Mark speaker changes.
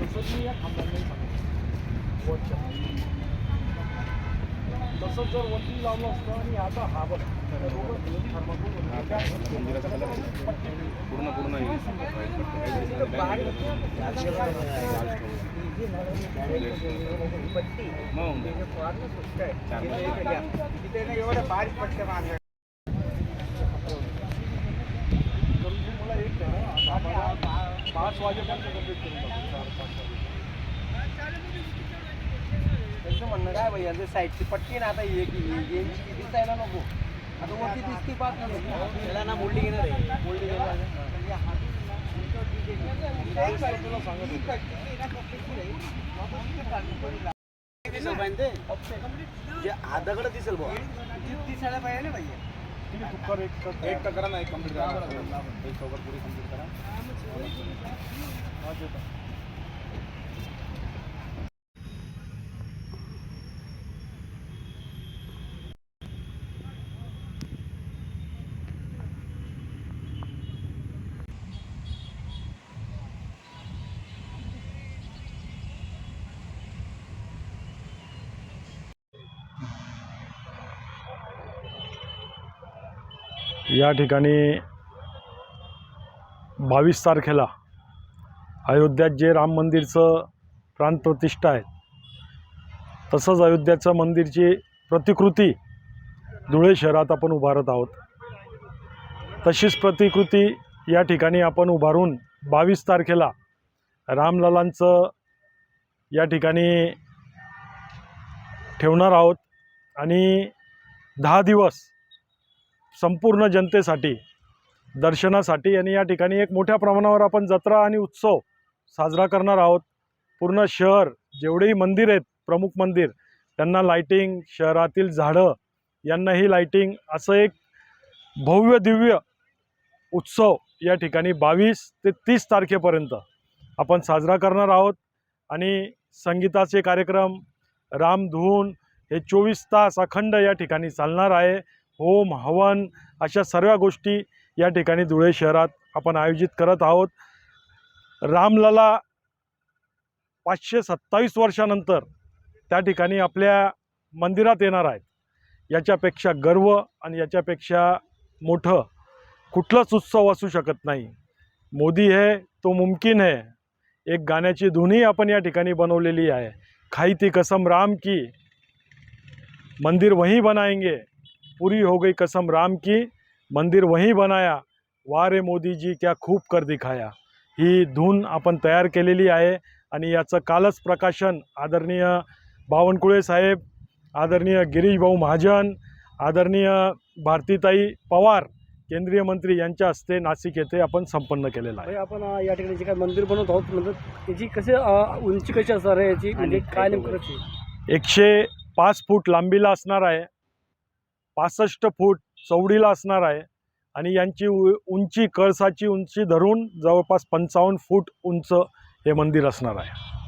Speaker 1: तसंच मी या खांबांनाही सांगितलं वरच्या तसंच जर वरती लावलं असतं आणि आता हा बघ
Speaker 2: पूर्ण पूर्ण white पट्टी. मग होऊन जाईल. चार पाच.
Speaker 1: तर तुम्ही मला एक करा आता आम्हाला पाच वाजेपर्यंत कंप्लीट करून टाकू चार पाच वाजे.
Speaker 3: त्यांचं म्हणणं काय साईडची पट्टी ना आता हे की यांची दिसायला नको. आता वरती दिसती पाच त्याला ना मोल्डी घेणार आहे. मोल्डी घेणार. जे आधाकडे दिसेल बुवा दिसायला पाहिजे ना भाई
Speaker 1: एक
Speaker 2: एक तर करा ना एक कंप्लीट करा एक चौकट पुरी कंप्लीट करा
Speaker 1: या ठिकाणी बावीस तारखेला अयोध्यात जे राम मंदिरचं प्राणप्रतिष्ठा आहे तसंच अयोध्याचं मंदिरची प्रतिकृती धुळे शहरात आपण उभारत आहोत. तशीच प्रतिकृती या ठिकाणी आपण उभारून बावीस तारखेला रामलालांचं या ठिकाणी ठेवणार आहोत आणि दहा दिवस संपूर्ण जनतेसाठी दर्शनासाठी आणि या ठिकाणी एक मोठ्या प्रमाणावर आपण जत्रा आणि उत्सव साजरा करणार आहोत. पूर्ण शहर जेवढेही मंदिर आहेत प्रमुख मंदिर त्यांना लाईटिंग शहरातील झाडं यांनाही लाईटिंग असं एक भव्य दिव्य उत्सव या ठिकाणी बावीस ते तीस तारखेपर्यंत आपण साजरा करणार आहोत. आणि संगीताचे कार्यक्रम रामधून हे चोवीस तास अखंड या ठिकाणी चालणार आहे. होम हवन अशा सर्व गोष्टी या ठिकाणी धुळे शहरात आपण आयोजित करत आहोत. रामलला पाचशे सत्तावीस वर्षानंतर त्या ठिकाणी आपल्या मंदिरात येणार आहेत. याच्यापेक्षा गर्व आणि याच्यापेक्षा मोठं कुठलंच उत्सव असू शकत नाही. मोदी है तो मुमकिन है. एक गाण्याची धुनी आपण या ठिकाणी बनवलेली आहे. खाई ती कसम राम की मंदिर वहीं बनाएंगे. पूरी हो गई कसम। राम की मंदिर वहीं बनाया। वारे मोदी जी क्या खूप कर दिखाया। ही धून आपण तयार केलेली आहे आणि याचं कालच प्रकाशन आदरणीय बावनकुळे साहेब आदरणीय गिरीश भाऊ महाजन आदरणीय भारतीताई पवार केंद्रीय मंत्री यांच्या हस्ते नाशिक येथे आपण संपन्न केलेलं आहे.
Speaker 4: आपण या ठिकाणी जे काय मंदिर बनवत आहोत म्हणजे याची कशी अ, उंची कशी असणार आहे याची म्हणजे काय नेमकं कशी
Speaker 1: एकशे पाच फूट लांबीला असणार आहे. पासष्ट फूट चौडीला असणार आहे. आणि यांची उंची कळसाची उंची धरून जवळपास पंचावन्न फूट उंच हे मंदिर असणार आहे.